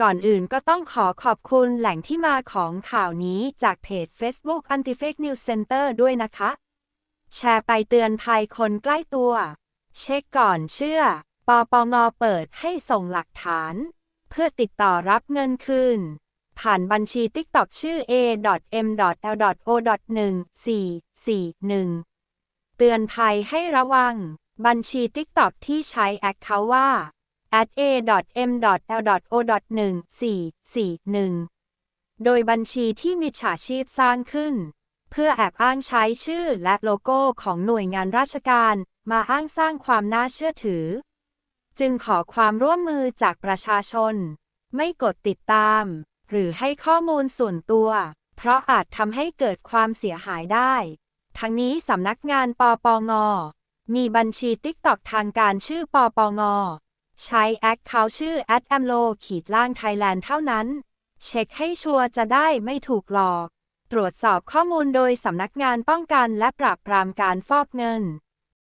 ก่อนอื่นก็ต้องขอขอบคุณแหล่งที่มาของข่าวนี้จากเพจ Facebook Anti-Fake News Center ด้วยนะคะ แชร์ไปเตือนภัยคนใกล้ตัว เช็คก่อนเชื่อ ปปงเปิดให้ส่งหลักฐาน เพื่อติดต่อรับเงินคืน ผ่านบัญชี TikTok ชื่อ a.m.l.o.1441 เตือนภัยให้ระวัง บัญชี TikTok ที่ใช้แอคเคาท์ว่า a.m.l.o.1441 โดยบัญชีที่มิจฉาชีพสร้างขึ้น เพื่อแอบอ้างใช้ชื่อและโลโก้ของหน่วยงานราชการ มาอ้างสร้างความน่าเชื่อถือ จึงขอความร่วมมือจากประชาชน ไม่กดติดตาม หรือให้ข้อมูลส่วนตัว เพราะอาจทำให้เกิดความเสียหายได้ ทั้งนี้สำนักงานปปง มีบัญชีติ๊กตอกทางการชื่อปปง ใช้แอคเคาท์ชื่อ a d a m l o ขีดล่างไทยแลนด์เท่านั้น เช็คให้ชัวร์จะได้ไม่ถูกหลอก ตรวจสอบข้อมูลโดยสำนักงานป้องกันและปราบปรามการฟอกเงิน